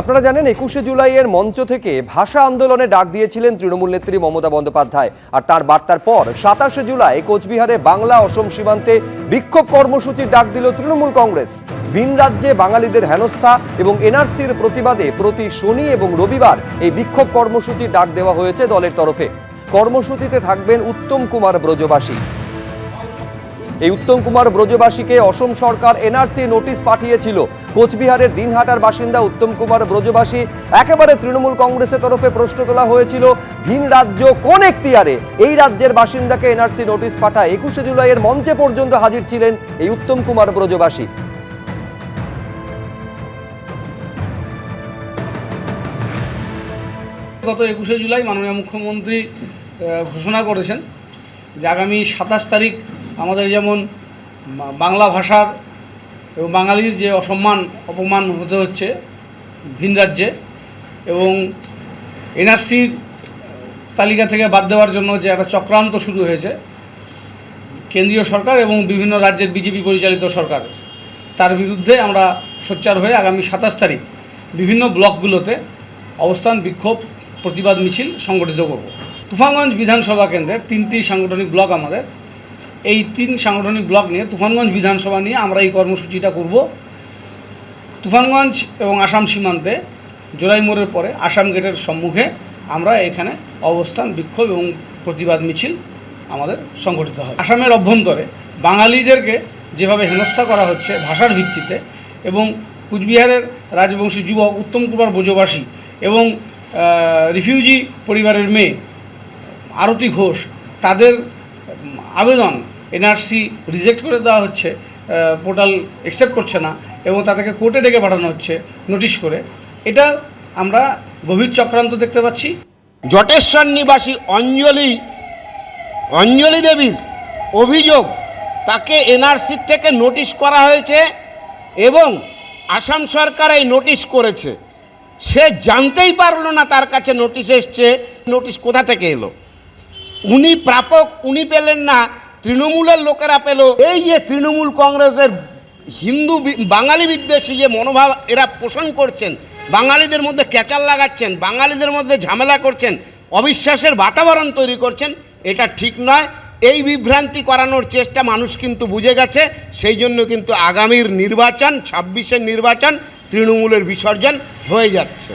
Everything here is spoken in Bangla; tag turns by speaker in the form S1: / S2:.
S1: আপনারা জানেন, একুশে জুলাইয়ের মঞ্চ থেকে ভাষা আন্দোলনে ডাক দিয়েছিলেন তৃণমূল নেত্রী মমতা বন্দ্যোপাধ্যায়। আর তার বার্তার পর সাতাশে জুলাই কোচবিহারে বাংলা অসম সীমান্তে বিক্ষোভ কর্মসূচির ডাক দিল তৃণমূল কংগ্রেস। ভিন রাজ্যে বাঙালিদের হেনস্থা এবং এনআরসির প্রতিবাদে প্রতি শনি এবং রবিবার এই বিক্ষোভ কর্মসূচির ডাক দেওয়া হয়েছে দলের তরফে। কর্মসূচিতে থাকবেন উত্তম কুমার ব্রজবাসী। এই উত্তম কুমার ব্রজবাসীকে অসম সরকার এনআরসি নোটিশ পাঠিয়েছিল। কোচবিহারের দিনহাটার বাসিন্দা উত্তম কুমার ব্রজবাসী একেবারে তৃণমূল কংগ্রেসের তরফে প্রশ্ন তোলা হয়েছিল, ভিন রাজ্য কোন এখতিয়ারে? এই রাজ্যের বাসিন্দাকে এনআরসি নোটিশ পাঠায়। একুশে জুলাইয়ের মঞ্চে পর্যন্ত হাজির ছিলেন এই উত্তম কুমার ব্রজবাসী।
S2: গত একুশে জুলাই মাননীয় মুখ্যমন্ত্রী ঘোষণা করেছেন যে আগামী সাতাশ তারিখ আমাদের যেমন বাংলা ভাষার এবং বাঙালির যে অসম্মান, অপমান হতে হচ্ছে ভিন রাজ্যে এবং এনআরসির তালিকা থেকে বাদ দেওয়ার জন্য যে একটা চক্রান্ত শুরু হয়েছে, কেন্দ্রীয় সরকার এবং বিভিন্ন রাজ্যের বিজেপি পরিচালিত সরকার, তার বিরুদ্ধে আমরা সোচ্চার হয়ে আগামী সাতাশ তারিখ বিভিন্ন ব্লকগুলোতে অবস্থান, বিক্ষোভ, প্রতিবাদ মিছিল সংগঠিত করব। তুফানগঞ্জ বিধানসভা কেন্দ্রের তিনটি সাংগঠনিক ব্লক আমাদের। এই তিন সাংগঠনিক ব্লক নিয়ে, তুফানগঞ্জ বিধানসভা নিয়ে আমরা এই কর্মসূচিটা করব। তুফানগঞ্জ এবং আসাম সীমান্তে জোড়াই মোড়ের পরে আসাম গেটের সম্মুখে আমরা এখানে অবস্থান, বিক্ষোভ এবং প্রতিবাদ মিছিল আমাদের সংগঠিত হয় আসামের অভ্যন্তরে বাঙালিদেরকে যেভাবে হেনস্থা করা হচ্ছে ভাষার ভিত্তিতে এবং কুচবিহারের রাজবংশী যুবক উত্তম কুমার ব্রজবাসী এবং রিফিউজি পরিবারের মেয়ে আরতি ঘোষ, তাদের আবেদন এনআরসি রিজেক্ট করে দেওয়া হচ্ছে পোর্টাল অ্যাকসেপ্ট করছে না এবং তাদেরকে কোর্টে ডেকে পাঠানো হচ্ছে নোটিশ করে। এটা আমরা গভীর চক্রান্ত দেখতে পাচ্ছি।
S3: জটেশ্বর নিবাসী অঞ্জলি অঞ্জলি দেবীর অভিযোগ তাকে এনআরসি থেকে নোটিশ করা হয়েছে এবং আসাম সরকার এই নোটিশ করেছে। সে জানতেই পারল না তার কাছে নোটিশ এসছে, নোটিশ কোথা থেকে এলো। উনি প্রাপক, উনি পেলেন না তৃণমূলের লোকেরা পেল এই যে তৃণমূল কংগ্রেসের হিন্দু বাঙালি বিদ্বেষী যে মনোভাব এরা পোষণ করছেন, বাঙালিদের মধ্যে ক্যাচাল লাগাচ্ছেন, বাঙালিদের মধ্যে ঝামেলা করছেন, অবিশ্বাসের বাতাবরণ তৈরি করছেন, এটা ঠিক নয়। এই বিভ্রান্তি করানোর চেষ্টা মানুষ কিন্তু বুঝে গেছে, সেই জন্য কিন্তু আগামীর নির্বাচন, ছাব্বিশের নির্বাচন তৃণমূলের বিসর্জন হয়ে যাচ্ছে।